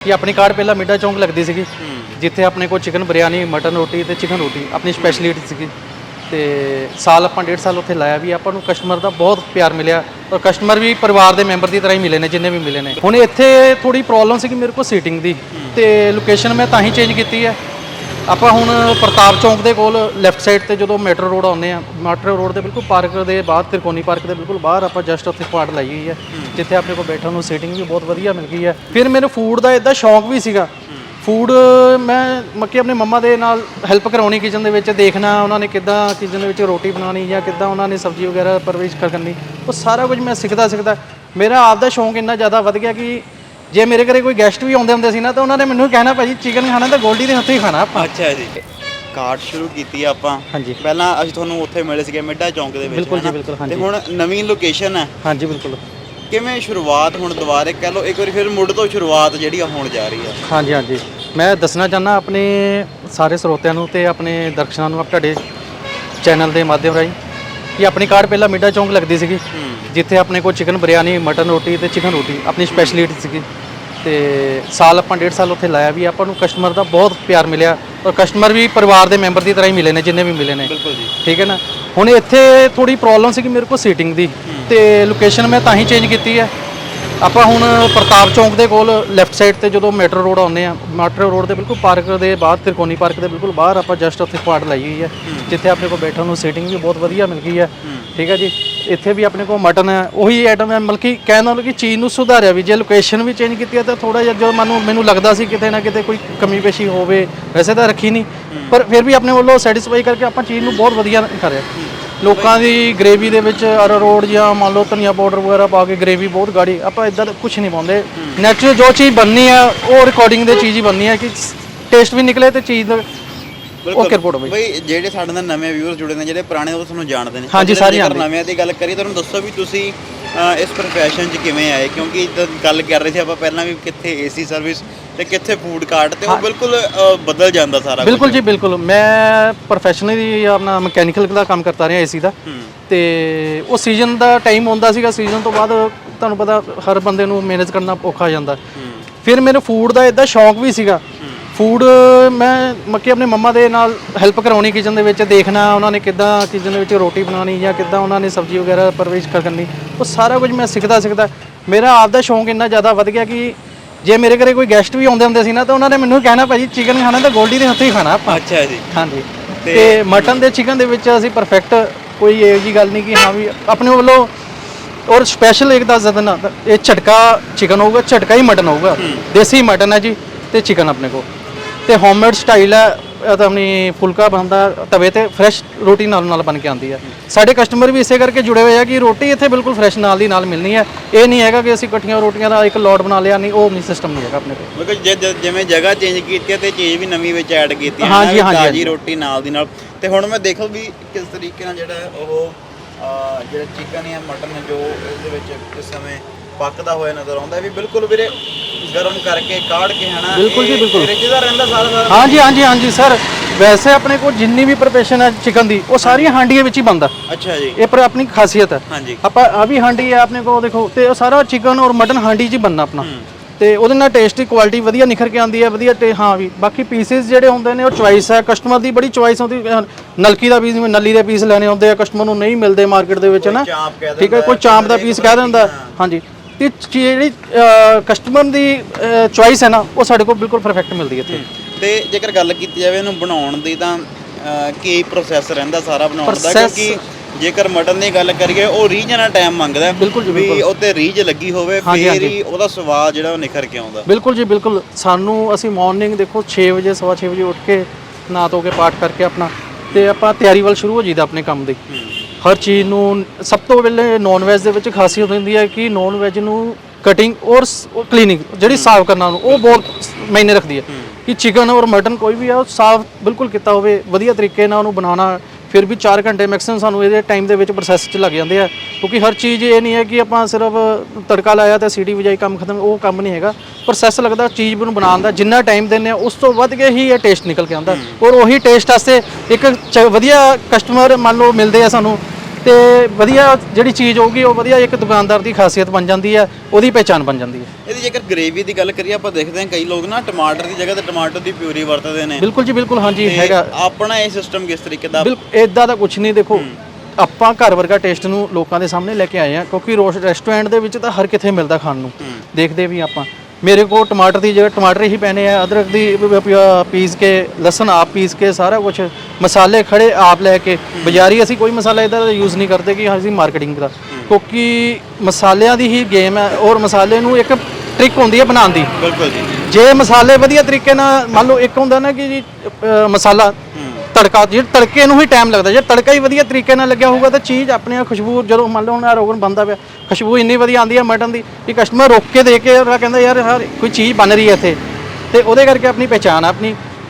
ਕਿ ਆਪਣੀ ਕਾਰ ਪਹਿਲਾਂ ਮਿੱਡਾ ਚੌਂਕ ਲੱਗਦੀ ਸੀਗੀ ਜਿੱਥੇ ਆਪਣੇ ਕੋਲ ਚਿਕਨ ਬਿਰਿਆਨੀ ਮਟਨ ਰੋਟੀ ਤੇ ਚਿਕਨ ਰੋਟੀ ਆਪਣੀ ਸਪੈਸ਼ਲਿਟੀ ਸੀਗੀ। ਤੇ ਸਾਲ ਆਪਾਂ ਡੇਢ ਸਾਲ ਉੱਥੇ ਲਾਇਆ ਵੀ ਆਪਾਂ ਨੂੰ ਕਸਟਮਰ ਦਾ ਬਹੁਤ ਪਿਆਰ ਮਿਲਿਆ ਔਰ ਕਸਟਮਰ ਵੀ ਪਰਿਵਾਰ ਦੇ ਮੈਂਬਰ ਦੀ ਤਰ੍ਹਾਂ ਹੀ ਮਿਲੇ ਨੇ ਜਿੰਨੇ ਵੀ ਮਿਲੇ ਨੇ। ਹੁਣ ਇੱਥੇ ਥੋੜੀ ਪ੍ਰੋਬਲਮ ਸੀ ਕਿ ਮੇਰੇ ਕੋਲ ਸੀਟਿੰਗ ਦੀ ਤੇ ਲੋਕੇਸ਼ਨ ਮੈਂ ਤਾਂ ਹੀ ਚੇਂਜ ਕੀਤੀ ਹੈ। ਆਪਾਂ ਹੁਣ ਪ੍ਰਤਾਪ ਚੌਂਕ ਦੇ ਕੋਲ ਲੈਫਟ ਸਾਈਡ ਤੇ ਜਦੋਂ ਮੈਟਰੋ ਰੋਡ ਆਉਂਦੇ ਆ ਮੈਟਰੋ ਰੋਡ ਦੇ ਬਿਲਕੁਲ ਪਾਰਕ ਦੇ ਬਾਹਰ ਤਿਰਕੋਨੀ ਪਾਰਕ ਦੇ ਬਿਲਕੁਲ ਬਾਹਰ ਆਪਾਂ ਜਸਟ ਉੱਥੇ ਪਾਰਟ ਲਾਈ ਹੋਈ ਹੈ, ਜਿੱਥੇ ਆਪਣੇ ਕੋਲ ਬੈਠਣ ਨੂੰ ਸੀਟਿੰਗ ਵੀ ਬਹੁਤ ਵਧੀਆ ਮਿਲ ਗਈ ਹੈ। ਫਿਰ ਮੈਨੂੰ ਫੂਡ ਦਾ ਇਦਾਂ ਸ਼ੌਂਕ ਵੀ ਸੀਗਾ। ਫੂਡ ਮੈਂ ਮੱਕੀ ਆਪਣੇ ਮੰਮਾ ਦੇ ਨਾਲ ਹੈਲਪ ਕਰਾਉਣੀ ਕਿਚਨ ਦੇ ਵਿੱਚ, ਦੇਖਣਾ ਉਹਨਾਂ ਨੇ ਕਿੱਦਾਂ ਕਿਚਨ ਦੇ ਵਿੱਚ ਰੋਟੀ ਬਣਾਉਣੀ ਜਾਂ ਕਿੱਦਾਂ ਉਹਨਾਂ ਨੇ ਸਬਜ਼ੀ ਵਗੈਰਾ ਪਰਵਰਿਸ਼ ਕਰਨੀ, ਉਹ ਸਾਰਾ ਕੁਝ ਮੈਂ ਸਿੱਖਦਾ ਸਿੱਖਦਾ ਮੇਰਾ ਆਪ ਦਾ ਸ਼ੌਂਕ ਇੰਨਾ ਜ਼ਿਆਦਾ ਵੱਧ ਗਿਆ ਕਿ ਜੇ ਮੇਰੇ ਘਰੇ ਕੋਈ ਗੈਸਟ ਵੀ ਆਉਂਦੇ ਹੁੰਦੇ ਸੀ ਨਾ ਤਾਂ ਉਹਨਾਂ ਨੇ ਮੈਨੂੰ ਕਹਿਣਾ ਭਾਜੀ ਚਿਕਨ ਖਾਣਾ ਤਾਂ ਗੋਲਡੀ ਦੇ ਹੱਥੋਂ ਹੀ ਖਾਣਾ ਆਪਾਂ। ਅੱਛਾ ਜੀ। ਕਾਰਟ ਸ਼ੁਰੂ ਕੀਤੀ ਆ ਆਪਾਂ। ਹਾਂਜੀ। ਪਹਿਲਾਂ ਅਸੀਂ ਤੁਹਾਨੂੰ ਉੱਥੇ ਮਿਲੇ ਸੀਗੇ ਮਿੱਡਾ ਚੌਂਕ ਦੇ ਵਿੱਚ ਬਿਲਕੁਲ ਜੀ, ਹਨਾ? ਬਿਲਕੁਲ, ਤੇ ਹਾਂਜੀ। ਹੁਣ ਨਵੀਂ ਲੋਕੇਸ਼ਨ ਹੈ। ਹਾਂਜੀ ਬਿਲਕੁਲ। ਕਿਵੇਂ ਸ਼ੁਰੂਆਤ ਹੁਣ ਦੁਬਾਰੇ? ਕਹਿ ਲਓ ਇੱਕ ਵਾਰੀ ਫਿਰ ਮੁੱਢ ਤੋਂ ਸ਼ੁਰੂਆਤ ਜਿਹੜੀ ਆ ਹੋਣ ਜਾ ਰਹੀ ਆ। ਹਾਂਜੀ ਹਾਂਜੀ। ਮੈਂ ਦੱਸਣਾ ਚਾਹੁੰਦਾ ਆਪਣੇ ਸਾਰੇ ਸਰੋਤਿਆਂ ਨੂੰ ਤੇ ਆਪਣੇ ਦਰਸ਼ਕਾਂ ਨੂੰ ਆਪ ਤੁਹਾਡੇ ਚੈਨਲ ਦੇ ਮਾਧਿਅਮ ਰਾਹੀਂ ਕਿ ਆਪਣੀ ਕਾਰ ਪਹਿਲਾਂ ਮਿੱਡਾ ਚੌਂਕ ਲੱਗਦੀ ਸੀਗੀ ਜਿੱਥੇ ਆਪਣੇ ਕੋਲ ਚਿਕਨ ਬਿਰਿਆਨੀ ਮਟਨ ਰੋਟੀ ਤੇ ਚਿਕਨ ਰੋਟੀ ਆਪਣੀ ਸਪੈਸ਼ਲਿਟੀ ਸੀਗੀ। ਤੇ ਸਾਲ ਆਪਾਂ ਡੇਢ ਸਾਲ ਉੱਥੇ ਲਾਇਆ ਵੀ ਆਪਾਂ ਨੂੰ ਕਸਟਮਰ ਦਾ ਬਹੁਤ ਪਿਆਰ ਮਿਲਿਆ ਔਰ ਕਸਟਮਰ ਵੀ ਪਰਿਵਾਰ ਦੇ ਮੈਂਬਰ ਦੀ ਤਰ੍ਹਾਂ ਹੀ ਮਿਲੇ ਨੇ ਜਿੰਨੇ ਵੀ ਮਿਲੇ ਨੇ। ਬਿਲਕੁਲ ਜੀ। ਠੀਕ ਹੈ ਨਾ? ਹੁਣ ਇੱਥੇ ਥੋੜੀ ਪ੍ਰੋਬਲਮ ਸੀ ਕਿ ਮੇਰੇ ਕੋਲ ਸੀਟਿੰਗ ਦੀ ਤੇ ਲੋਕੇਸ਼ਨ ਮੈਂ ਤਾਂ ਹੀ ਚੇਂਜ ਕੀਤੀ ਹੈ। ਆਪਾਂ ਹੁਣ ਪ੍ਰਤਾਪ ਚੌਂਕ ਦੇ ਕੋਲ ਲੈਫਟ ਸਾਈਡ ਤੇ ਜਦੋਂ ਮੈਟਰੋ ਰੋਡ ਆਉਂਦੇ ਆ ਮੈਟਰੋ ਰੋਡ ਦੇ ਬਿਲਕੁਲ ਪਾਰਕ ਦੇ ਬਾਹਰ ਤਿਰਕੋਨੀ ਪਾਰਕ ਦੇ ਬਿਲਕੁਲ ਬਾਹਰ ਆਪਾਂ ਜਸਟ ਉੱਥੇ ਪਾਰਟ ਲਾਈ ਹੋਈ ਹੈ। ਜਿੱਥੇ ਆਪਣੇ ਕੋਲ ਬੈਠਣ ਨੂੰ ਸੀਟਿੰਗ ਵੀ ਬਹੁਤ ਵਧੀਆ ਮਿਲ ਗਈ ਹੈ। ਠੀਕ ਹੈ ਜੀ? ਇੱਥੇ ਵੀ ਆਪਣੇ ਕੋਲ ਮਟਨ ਹੈ ਉਹੀ ਆਈਟਮ ਹੈ ਮਲਕੀ ਕਹਿੰਦਾ ਕਿ ਚੀਜ਼ ਨੂੰ ਸੁਧਾਰਿਆ ਵੀ ਜੇ ਲੋਕੇਸ਼ਨ ਵੀ ਚੇਂਜ ਕੀਤੀ ਹੈ ਤਾਂ ਥੋੜਾ ਜਿਹਾ ਜੋ ਮੈਨੂੰ ਮੈਨੂੰ ਲੱਗਦਾ ਸੀ ਕਿਤੇ ਨਾ ਕਿਤੇ ਕੋਈ ਕਮੀ ਪੇਸ਼ੀ ਹੋਵੇ ਵੈਸੇ ਤਾਂ ਰੱਖੀ ਨਹੀਂ ਪਰ ਫਿਰ ਵੀ ਆਪਣੇ ਵੱਲੋਂ ਸੈਟੀਸਫਾਈ ਕਰਕੇ ਆਪਾਂ ਚੀਜ਼ ਨੂੰ ਬਹੁਤ ਵਧੀਆ ਕਰਿਆ ਲੋਕਾਂ ਦੀ ਗ੍ਰੇਵੀ ਦੇ ਵਿੱਚ ਅਰਾਰੋਡ ਜਾਂ ਮੰਨ ਲਓ ਧਨੀਆ ਪਾਊਡਰ ਵਗੈਰਾ ਪਾ ਕੇ ਗ੍ਰੇਵੀ ਬਹੁਤ ਗਾੜੀ ਆਪਾਂ ਇਦਾਂ ਕੁਝ ਨਹੀਂ ਪਾਉਂਦੇ। ਨੈਚੁਰਲ ਜੋ ਚੀਜ਼ ਬਣਨੀ ਆ ਉਹ ਰਿਕਾਰਡਿੰਗ ਦੇ ਚੀਜ਼ ਹੀ ਬਣਨੀ ਹੈ ਕਿ ਟੇਸਟ ਵੀ ਨਿਕਲੇ ਤੇ ਚੀਜ਼ ਦਾ ਓਕੇ ਰਿਪੋਰਟ ਬਈ। ਬਈ ਜਿਹੜੇ ਸਾਡੇ ਨਾਲ ਨਵੇਂ ਵਿਊਅਰਸ ਜੁੜੇ ਨੇ ਜਿਹੜੇ ਪੁਰਾਣੇ ਉਹ ਤੁਹਾਨੂੰ ਜਾਣਦੇ ਨੇ। ਹਾਂਜੀ, ਸਾਰੇ ਜੇਕਰ। ਨਵਿਆਂ ਦੀ ਗੱਲ ਕਰੀਏ ਤੁਹਾਨੂੰ ਦੱਸੋ ਵੀ ਤੁਸੀਂ ਇਸ profession 'ਚ ਕਿਵੇਂ ਆਏ? ਕਿਉਂਕਿ ਜਿੱਦਾਂ ਗੱਲ ਕਰ ਰਹੇ ਸੀ ਆਪਾਂ ਪਹਿਲਾਂ ਵੀ ਕਿੱਥੇ ਏਸੀ ਸਰਵਿਸ ਤੇ ਕਿੱਥੇ ਫੂਡ ਕਾਰਟ ਤੇ ਉਹ ਬਿਲਕੁਲ ਬਦਲ ਜਾਂਦਾ ਸਾਰਾ ਕੁਝ। ਬਿਲਕੁਲ ਜੀ ਬਿਲਕੁਲ। ਮੈਂ ਪ੍ਰੋਫੈਸ਼ਨਲੀ ਆਪਣਾ ਮਕੈਨੀਕਲ ਦਾ ਕੰਮ ਕਰਦਾ ਰਿਹਾ ਏਸੀ ਦਾ। ਤੇ ਉਹ ਸੀਜ਼ਨ ਦਾ ਟਾਈਮ ਹੁੰਦਾ ਸੀਗਾ। ਸੀਜ਼ਨ ਤੋਂ ਬਾਅਦ ਤੁਹਾਨੂੰ ਪਤਾ ਹਰ ਬੰਦੇ ਨੂੰ ਮੈਨੇਜ ਕਰਨਾ ਔਖਾ ਜਾਂਦਾ। ਫਿਰ ਮੈਨੂੰ ਫੂਡ ਦਾ ਇਦਾਂ ਸ਼ੌਂਕ ਵੀ ਸੀਗਾ। ਫੂਡ ਮੈਂ ਮੱਕੀ ਆਪਣੇ ਮੰਮਾ ਦੇ ਨਾਲ ਹੈਲਪ ਕਰਾਉਣੀ ਕਿਚਨ ਦੇ ਵਿੱਚ ਦੇਖਣਾ ਉਹਨਾਂ ਨੇ ਕਿੱਦਾਂ ਕਿਚਨ ਦੇ ਵਿੱਚ ਰੋਟੀ ਬਣਾਉਣੀ ਜਾਂ ਕਿੱਦਾਂ ਉਹਨਾਂ ਨੇ ਸਬਜ਼ੀ ਵਗੈਰਾ ਪਰਵਰਿਸ਼ ਕਰਨੀ। ਉਹ ਸਾਰਾ ਕੁਝ ਮੈਂ ਸਿੱਖਦਾ ਸਿੱਖਦਾ ਮੇਰਾ ਆਪ ਦਾ ਸ਼ੌਂਕ ਇੰਨਾ ਜ਼ਿਆਦਾ ਵੱਧ ਗਿਆ ਕਿ ਜੇ ਮੇਰੇ ਘਰੇ ਕੋਈ ਗੈਸਟ ਵੀ ਆਉਂਦੇ ਹੁੰਦੇ ਸੀ ਨਾ ਤਾਂ ਉਹਨਾਂ ਨੇ ਮੈਨੂੰ ਕਹਿਣਾ ਭਾਜੀ ਚਿਕਨ ਖਾਣਾ ਤਾਂ ਗੋਲਡੀ ਦੇ ਹੱਥੋਂ ਹੀ ਖਾਣਾ ਆਪਾਂ। ਅੱਛਾ ਜੀ। ਹਾਂਜੀ। ਤੇ ਮਟਨ ਤੇ ਚਿਕਨ ਦੇ ਵਿੱਚ ਅਸੀਂ ਪਰਫੈਕਟ ਕੋਈ ਇਹੋ ਜੀ ਗੱਲ ਨਹੀਂ ਕਿ ਹਾਂ ਵੀ ਆਪਣੇ ਵੱਲੋਂ ਔਰ ਸਪੈਸ਼ਲ ਇੱਕ ਦੱਸ ਦਿੰਦਾ ਇਹ ਝਟਕਾ ਚਿਕਨ ਹੋਊਗਾ ਝਟਕਾ ਹੀ ਮਟਨ ਹੋਊਗਾ। ਦੇਸੀ ਮਟਨ ਹੈ ਜੀ ਤੇ ਚਿਕਨ ਆਪਣੇ ਕੋਲ। ਤੇ ਹੋਮਮੇਡ ਸਟਾਈਲ ਹੈ ਇਹ ਤਾਂ ਆਪਣੀ ਫੁਲਕਾ ਬਣਦਾ ਤਵੇ ਤੇ ਫਰੈਸ਼ ਰੋਟੀ ਨਾਲ ਨਾਲ ਬਣ ਕੇ ਆਉਂਦੀ ਹੈ। ਸਾਡੇ ਕਸਟਮਰ ਵੀ ਇਸੇ ਕਰਕੇ ਜੁੜੇ ਹੋਏ ਆ ਕਿ ਰੋਟੀ ਇੱਥੇ ਬਿਲਕੁਲ ਫਰੈਸ਼ ਨਾਲ ਦੀ ਨਾਲ ਮਿਲਣੀ ਹੈ। ਇਹ ਨਹੀਂ ਹੈਗਾ ਕਿ ਅਸੀਂ ਇਕੱਠੀਆਂ ਰੋਟੀਆਂ ਦਾ ਇੱਕ ਲੋਟ ਬਣਾ ਲਿਆ ਨਹੀਂ ਉਹ ਨਹੀਂ ਸਿਸਟਮ ਨਹੀਂ ਹੈਗਾ ਆਪਣੇ ਕੋਲ। ਕਿਉਂਕਿ ਜੇ- ਜੇ- ਜਿਵੇਂ ਜਗ੍ਹਾ ਚੇਂਜ ਕੀਤੀ ਹੈ ਤੇ ਚੀਜ਼ ਵੀ ਨਵੀਂ ਵਿੱਚ ਐਡ ਕੀਤੀ ਹੈ ਹਾਂਜੀ, ਵੀ ਹਾਂਜੀ, ਤਾਜ਼ੀ ਹਾਂਜੀ। ਰੋਟੀ ਨਾਲ ਦੀ ਨਾਲ। ਤੇ ਹੁਣ ਮੈਂ ਦੇਖੋ ਵੀ ਕਿਸ ਤਰੀਕੇ ਨਾਲ ਜਿਹੜਾ ਹੈ ਉਹ ਅਹ, ਜਿਹੜਾ ਚਿਕਨ ਜਾਂ ਮਟਨ ਜੋ ਇਸ ਦੇ ਵਿੱਚ ਇਸ ਸਮੇਂ ਪੱਕਦਾ ਹੋਇਆ ਨਜ਼ਰ ਆਉਂਦਾ ਹੈ ਵੀ ਬਿਲਕੁਲ ਵੀਰੇ ਗਰਮ ਕਰਕੇ ਕਾੜ ਕੇ ਹਨਾ ਬਿਲਕੁਲ ਜੀ, ਇਹ ਬਿਲਕੁਲ। ਰਿੱਝਦਾ ਰਹਿੰਦਾ ਸਾਰਾ ਸਾਰਾ ਹਾਂਜੀ ਹਾਂਜੀ ਹਾਂਜੀ ਸਰ। ਵੈਸੇ ਆਪਣੇ ਕੋਲ ਜਿੰਨੀ ਵੀ ਪ੍ਰਪਰੇਸ਼ਨ ਹੈ ਚਿਕਨ ਦੀ ਉਹ ਸਾਰੀਆਂ ਹਾਂਡੀਆਂ ਵਿੱਚ ਹੀ ਬਣਦਾ। ਅੱਛਾ ਜੀ। ਇਹ ਪਰ ਆਪਣੀ ਖਾਸੀਅਤ ਹੈ। ਹਾਂਜੀ। ਆਪਾਂ ਆ ਵੀ ਹਾਂਡੀ ਹੈ ਆਪਣੇ ਕੋਲ ਦੇਖੋ ਤੇ ਉਹ ਸਾਰਾ ਚਿਕਨ ਔਰ ਮਟਨ ਹਾਂਡੀ 'ਚ ਹੀ ਬਣਨਾ ਆਪਣਾ। ਤੇ ਉਹਦੇ ਨਾਲ ਟੇਸਟ ਦੀ ਕੁਆਲਿਟੀ ਵਧੀਆ ਨਿਖਰ ਕੇ ਆਉਂਦੀ ਹੈ ਵਧੀਆ ਤੇ ਹਾਂ ਵੀ ਬਾਕੀ ਪੀਸਿਸ ਜਿਹੜੇ ਹੁੰਦੇ ਨੇ ਉਹ ਚੁਆਇਸ ਹੈ। ਕਸਟਮਰ ਦੀ ਬੜੀ ਚੁਆਇਸ ਹੁੰਦੀ ਹੈ। ਨਲਕੀ ਦਾ ਪੀਸ ਜਿਵੇਂ ਨਲੀ ਦੇ ਪੀਸ ਲੈਣੇ ਹੁੰਦੇ ਆ ਕਸਟਮਰ ਨੂੰ ਨਹੀਂ ਮਿਲਦੇ ਮਾਰਕੀਟ ਦੇ ਵਿੱਚ ਨਾ ਚਾਂਪ ਕਹਿ ਠੀਕ ਹੈ ਕੋਈ ਚਾਂਪ ਦਾ ਪੀਸ ਕਹਿ ਦਿੰਦਾ। ਹਾਂਜੀ। ਤੇ ਜਿਹੜੀ ਕਸਟਮਰ ਦੀ ਚੁਆਇਸ ਹੈ ਨਾ ਉਹ ਸਾਡੇ ਕੋਲ ਬਿਲਕੁਲ ਪਰਫੈਕਟ ਮਿਲਦੀ ਹੈ ਇੱਥੇ। ਤੇ ਜੇਕਰ ਗੱਲ ਕੀਤੀ ਜਾਵੇ ਇਹਨੂੰ ਬਣਾਉਣ ਦੀ ਤਾਂ ਕੀ ਪ੍ਰੋਸੈਸ ਰਹਿੰਦਾ ਸਾਰਾ ਬਣਾਉਣ ਦਾ? ਕਿਉਂਕਿ ਜੇਕਰ ਮਟਨ ਦੀ ਗੱਲ ਕਰੀਏ ਉਹ ਰੀਝ ਨਾਲ ਟਾਈਮ ਮੰਗਦਾ ਹੈ। ਬਿਲਕੁਲ ਜੀ, ਵੀ ਬਿਲਕੁਲ। ਉੱਤੇ ਰੀਝ ਲੱਗੀ ਹੋਵੇ ਫੇਰ। ਹੀ ਉਹਦਾ ਸਵਾਦ ਜਿਹੜਾ ਉਹ ਨਿਖਰ ਕੇ ਆਉਂਦਾ। ਬਿਲਕੁਲ ਜੀ ਬਿਲਕੁਲ। ਸਾਨੂੰ ਅਸੀਂ ਮਾਰਨਿੰਗ ਦੇਖੋ 6 ਵਜੇ ਸਵਾ ਛੇ ਵਜੇ ਉੱਠ ਕੇ ਨਹਾ ਧੋ ਕੇ ਪਾਠ ਕਰਕੇ ਆਪਣਾ ਤੇ ਆਪਾਂ ਤਿਆਰੀ ਵੱਲ ਸ਼ੁਰੂ ਹੋ ਜੀਦਾ ਆਪਣੇ ਕੰਮ ਦੀ। ਹਰ ਚੀਜ਼ ਨੂੰ ਸਭ ਤੋਂ ਪਹਿਲੇ ਨੌਨ ਵੈਜ ਦੇ ਵਿੱਚ ਖਾਸੀਅਤ ਹੁੰਦੀ ਹੈ ਕਿ ਨੌਨ ਵੈਜ ਨੂੰ ਕਟਿੰਗ ਔਰ ਕਲੀਨਿੰਗ ਜਿਹੜੀ ਸਾਫ਼ ਕਰਨਾ ਉਹਨੂੰ ਉਹ ਬਹੁਤ ਮਾਇਨੇ ਰੱਖਦੀ ਹੈ ਕਿ ਚਿਕਨ ਔਰ ਮਟਨ ਕੋਈ ਵੀ ਆ ਉਹ ਸਾਫ਼ ਬਿਲਕੁਲ ਕੀਤਾ ਹੋਵੇ ਵਧੀਆ ਤਰੀਕੇ ਨਾਲ ਉਹਨੂੰ ਬਣਾਉਣਾ ਫਿਰ ਵੀ 4 ਘੰਟੇ ਮੈਕਸਿਮਮ ਸਾਨੂੰ ਇਹਦੇ ਟਾਈਮ ਦੇ ਵਿੱਚ ਪ੍ਰੋਸੈਸ 'ਚ ਲੱਗ ਜਾਂਦੇ ਆ। ਕਿਉਂਕਿ ਹਰ ਚੀਜ਼ ਇਹ ਨਹੀਂ ਹੈ ਕਿ ਆਪਾਂ ਸਿਰਫ ਤੜਕਾ ਲਾਇਆ ਤੇ ਸੀਟੀ ਵਜਾਈ ਕੰਮ ਖਤਮ ਉਹ ਕੰਮ ਨਹੀਂ ਹੈਗਾ। ਪ੍ਰੋਸੈਸ ਲੱਗਦਾ ਚੀਜ਼ ਨੂੰ ਬਣਾਉਣ ਦਾ ਜਿੰਨਾ ਟਾਈਮ ਦਿੰਦੇ ਆ ਉਸ ਤੋਂ ਵੱਧ ਕੇ ਹੀ ਇਹ ਟੇਸਟ ਨਿਕਲ ਕੇ ਆਉਂਦਾ। ਔਰ ਉਹੀ ਟੇਸਟ ਵਾਸਤੇ ਇੱਕ ਵਧੀਆ ਕਸਟਮਰ ਮੰਨ ਲਓ ਮਿਲਦੇ ਆ ਸਾਨੂੰ। ਤੇ ਵਧੀਆ ਜਿਹੜੀ ਚੀਜ਼ ਹੋਊਗੀ ਉਹ ਵਧੀਆ ਇੱਕ ਦੁਕਾਨਦਾਰ ਦੀ ਖਾਸੀਅਤ ਬਣ ਜਾਂਦੀ ਹੈ ਉਹਦੀ ਪਹਿਚਾਣ ਬਣ ਜਾਂਦੀ ਹੈ। ਇਹਦੀ ਜੇਕਰ ਗ੍ਰੇਵੀ ਦੀ ਗੱਲ ਕਰੀਏ ਆਪਾਂ ਦੇਖਦੇ ਹਾਂ ਕਈ ਲੋਕ ਨਾ ਟਮਾਟਰ ਦੀ ਜਗ੍ਹਾ ਤੇ ਟਮਾਟਰ ਦੀ ਪਿਊਰੀ ਵਰਤਦੇ ਨੇ। ਬਿਲਕੁਲ ਜੀ ਬਿਲਕੁਲ ਹਾਂਜੀ ਤੇ ਹੈਗਾ। ਆਪਣਾ ਇਹ ਸਿਸਟਮ ਕਿਸ ਤਰੀਕੇ ਦਾ ਬਿਲਕੁਲ ਇਦਾਂ ਦਾ ਕੁਝ ਨਹੀਂ ਦੇਖੋ ਆਪਾਂ ਘਰ ਵਰਗਾ ਟੇਸਟ ਨੂੰ ਲੋਕਾਂ ਦੇ ਸਾਹਮਣੇ ਲੈ ਕੇ ਆਏ ਆ ਕਿਉਂਕਿ ਰੋਸ਼ ਰੈਸਟੋਰੈਂਟ ਦੇ ਵਿੱਚ ਤਾਂ ਹਰ ਕਿਥੇ ਮਿਲਦਾ ਖਾਣ ਨੂੰ। ਦੇਖਦੇ ਵੀ ਆਪਾਂ। ਮੇਰੇ ਕੋਲ ਟਮਾਟਰ ਦੀ ਜਗ੍ਹਾ ਟਮਾਟਰ ਹੀ ਪੈਣੇ ਆ ਅਦਰਕ ਦੀ ਪੀਸ ਕੇ ਲਸਣ ਆਪ ਪੀਸ ਕੇ ਸਾਰਾ ਕੁਝ ਮਸਾਲੇ ਖੜੇ ਆਪ ਲੈ ਕੇ। ਬਾਜ਼ਾਰੀ ਅਸੀਂ ਕੋਈ ਮਸਾਲਾ ਇਦਾਂ ਦਾ ਯੂਜ਼ ਨਹੀਂ ਕਰਦੇ ਕਿ ਅਸੀਂ ਮਾਰਕੀਟਿੰਗ ਦਾ। ਕਿਉਂਕਿ ਮਸਾਲਿਆਂ ਦੀ ਹੀ ਗੇਮ ਹੈ ਔਰ ਮਸਾਲੇ ਨੂੰ ਇੱਕ ਟ੍ਰਿਕ ਹੁੰਦੀ ਹੈ ਬਣਾਉਣ ਦੀ। ਬਿਲਕੁਲ ਜੀ। ਜੇ ਮਸਾਲੇ ਵਧੀਆ ਤਰੀਕੇ ਨਾਲ ਮੰਨ ਲਓ ਇੱਕ ਹੁੰਦਾ ਨਾ ਕਿ ਜੀ ਮਸਾਲਾ ਤੜਕਾ, ਜੇ ਤੜਕੇ ਨੂੰ ਹੀ ਟਾਈਮ ਲੱਗਦਾ, ਜੇ ਤੜਕਾ ਹੀ ਵਧੀਆ ਤਰੀਕੇ ਨਾਲ ਲੱਗਿਆ ਹੋਊਗਾ, ਤਾਂ ਚੀਜ਼ ਆਪਣੇ ਆਪ ਖੁਸ਼ਬੂ, ਜਦੋਂ ਮੰਨ ਲਓ ਹੁਣ ਆਹ ਰੋਗਨ ਬੰਦਾ ਪਿਆ, ਖੁਸ਼ਬੂ ਇੰਨੀ ਵਧੀਆ ਆਉਂਦੀ ਹੈ ਮਟਨ ਦੀ ਕਿ ਕਸਟਮਰ ਰੋਕ ਕੇ ਦੇਖ ਕੇ ਉਹ ਕਹਿੰਦਾ, ਯਾਰ ਹਰ ਕੋਈ ਚੀਜ਼ ਬਣ ਰਹੀ ਹੈ ਇੱਥੇ। ਤੇ ਉਹਦੇ ਕਰਕੇ ਆਪਣੀ ਪਹਿਚਾਣ ਆ, ਆਪਣੀ